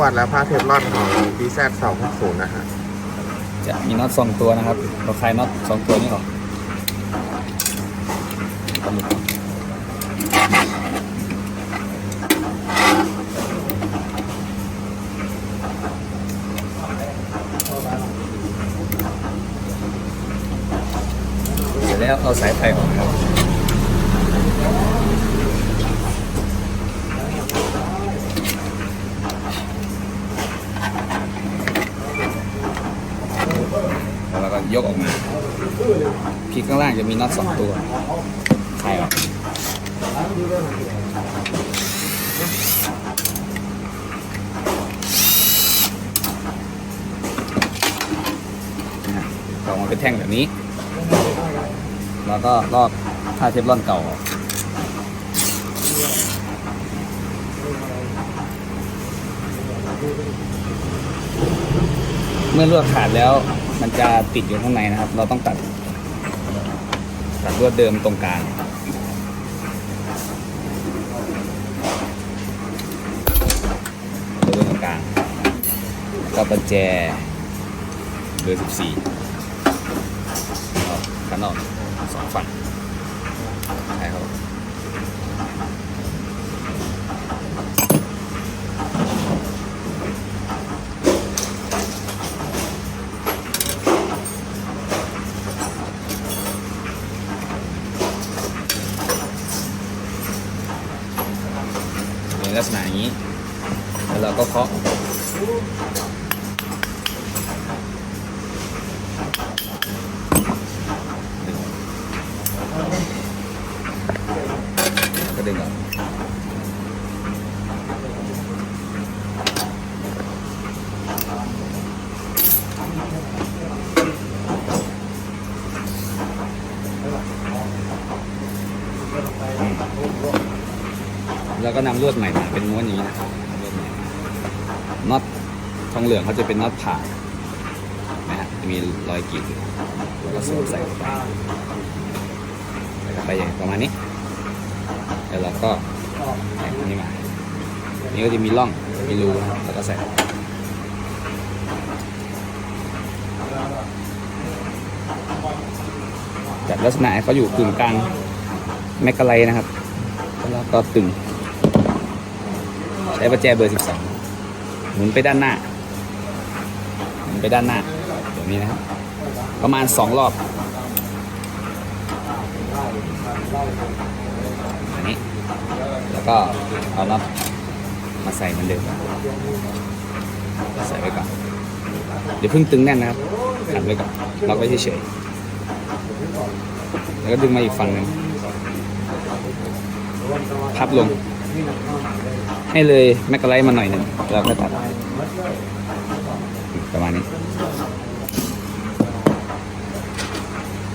วดและผ้าเทฟลอนของ BZ 260นะฮะจะมีน็อตสองตัวนะครับเราคลายน็อตสองตัวนี้ออกปลาหมึกเสร็จแล้วเอาสายไฟออกครับ แล้วเรา ก็ยกออกมาคลิกข้างล่างจะมีน็อตสองตัวคลายออกออกมาเป็นแท่งแบบนี้ แล้วก็ลอกผ้าเทฟลอนเก่าออกเมื่อลวดขาดแล้ว มันจะติดอยู่ข้างในนะครับ เราต้องตัด ตัดลวดเดิมตรงกลางลวดเดิมตรงกลางแล้วก็ประแจเบอร์14เอากันออกสองฝั่งใช่ครับในลักษณะอย่าง นี้ แล้วเราก็เคาะก็ดึงออกอืมแล้ว ก็นำลวดใหม่มาเป็นม้วนอย่างนี้นะครับน็อตทองเหลืองเขาจะเป็นน็อตผ่านะฮะจะมีรอยกรีดแล้วก็สวมใส่เข้าไปไปอย่างประมาณนี้ แล้วเราก็ใส่อันนี้มา นี่ก็จะมีร่องมีรูนะครับแล้วก็ใส่เข้าไปจัดลักษณะเขาอยู่กึ่งกลางแมกกาไลนะครับ แล้วก็ตึง ช้ประแจเบอร์12หมุนไปด้านหน้าหมุนไปด้านหน้าแบบนี้นะครับ ประมาณ2รอบอันนี้ แล้วก็เอาน็อตมาใส่เหมือนเดิมใส่ไว้ก่อนเดี๋ยวเพิ่งตึงแน่นนะครับขัดไว้ก่อนล็อกไว้เฉยๆแล้วก็ดึงมาอีกฝั่งหนึ่งพับลง ให้เลยแมกกาไลท์มาหน่อยหนึ่งแล้วก็ตัดประมาณนี้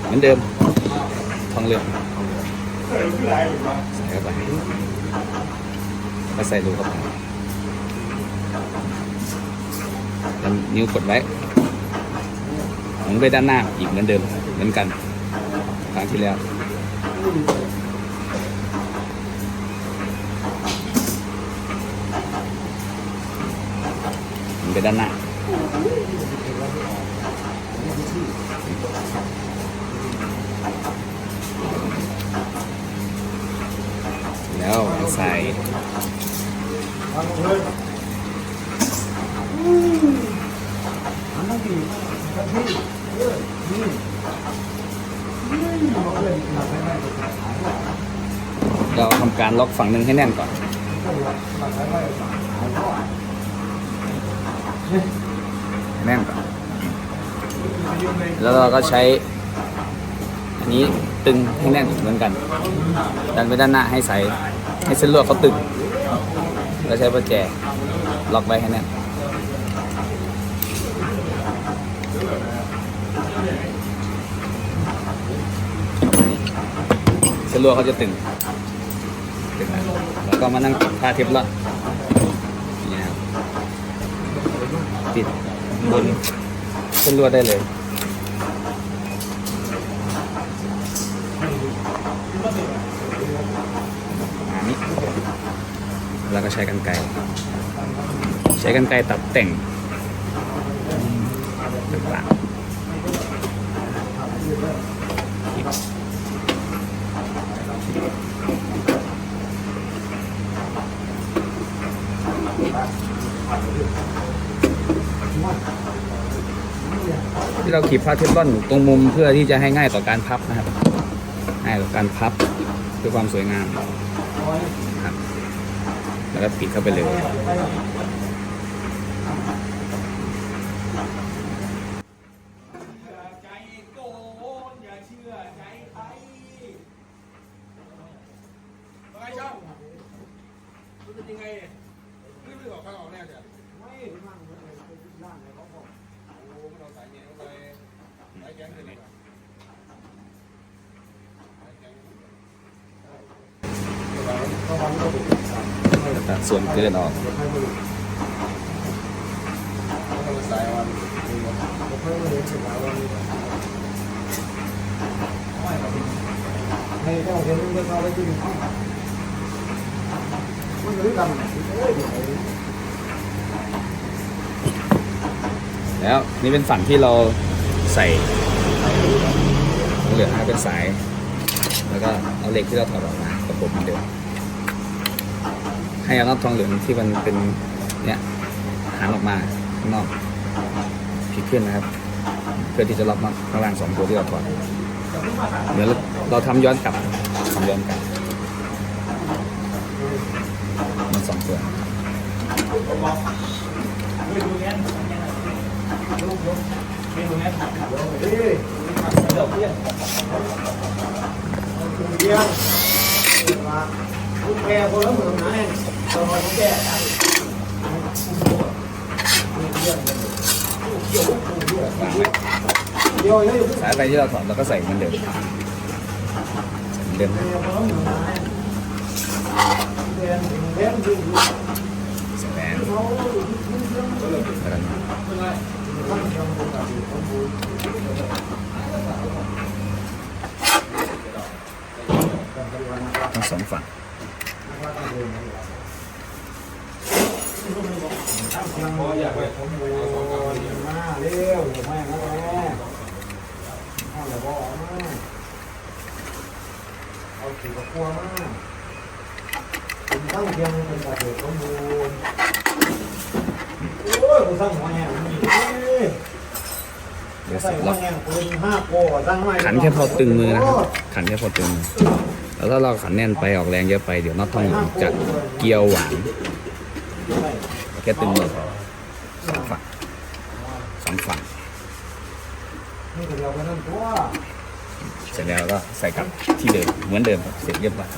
เหมือนเดิมทองเหลืองใส่เข้าไปก็ใส่รูเข้าไปแล้วนิ้วกดไว้หมุนไปด้านหน้าอีกเหมือนเดิมเหมือนกันครั้งที่แล้ว หมุน ไปด้านหน้าแล้วใส่เราทำการล็อกฝั่งหนึ่งให้แน่นก่อน แน่นก่อนแล้วเราก็ใช้อันนี้ตึงให้แน่นเหมือนกัน ดันไปด้านหน้าให้ใส ให้เส้นลวดเขาตึง แล้วใช้ประแจล็อกไว้ให้แน่นเส้นลวดเขาจะตึง แล้วก็มานั่งติดผ้าเทปลอ ติดบนเส้นลวดได้เลย อันนี้แล้วก็ใช้กันไกใช้กันไกรตัดแต่งต่างๆ เราขีดผ้าเทฟลอนตรงมุมเพื่อที่จะให้ง่ายต่อการพับนะครับ ง่ายต่อการพับเพื่อความสวยงามครับแล้วก็ปิดเข้าไปเลยใจโกนอย่าเชื่อใจใครไงช่างรู้เป็นยังไงรีบออกข้าออกแน่จ้ะไม่มันมันร่างเลยเขาบอก ตัดส่วนเกินออกสายวันให้เจ้าเห็นเรื่องเขาไปกินข้าวมันหรือกันโอ้ย แล้วนี่เป็นฝั่งที่เราใส่ทองเหลือให้เป็นสาย แล้วก็เอาเหล็กที่เราถอดออกมาประกบมือนเดิมให้เอาน็อตทองเหลืองที่มันเป็นเนี่ยหันออกมาข้างนอกพลิกขึ้นนะครับ เพื่อที่จะรับน็อตข้างล่างสองตัวที่เราถอดเดี๋ยวเราเราทำย้อนกลับทำย้อนกลับมันสองตัว สายไฟที่เราถอดเราก็ใส่เหมือนเดิมใส่เหมือนเดิมนะคนละเหมือนไหนเรียนเรียนจริง ใส่แหวนเขาแล้วกันทั้งสองฝั่งยังอยากไปผมโวยมาเร็วแม่มาแล้วข้าวเลยบอกมาเอาขี่กับพัวมาผมตั้งเพียงเป็นกระเดือกสมบูรณ์โอ้ยกูสั่งหัวแห้งนี่เอ้ย เดี๋ยวใส่หัวเราแห้งปืนห้าโกสั่งไว้ขันแค่พอตึงมือนะครับขันแค่พอตึงมือแล้วถ้าเราขันแน่นไปออกแรงเยอะไปเดี๋ยวน็อตทองเหลืองจะเกี่ยวหวานแค่ตึงมือพอสองฝั่งสองฝั่งนี่ก็เดียวกันนั่นตัวเสร็จแล้วก็ใส่กลับที่เดิมเหมือนเดิมครับเสร็จเรียบร้อย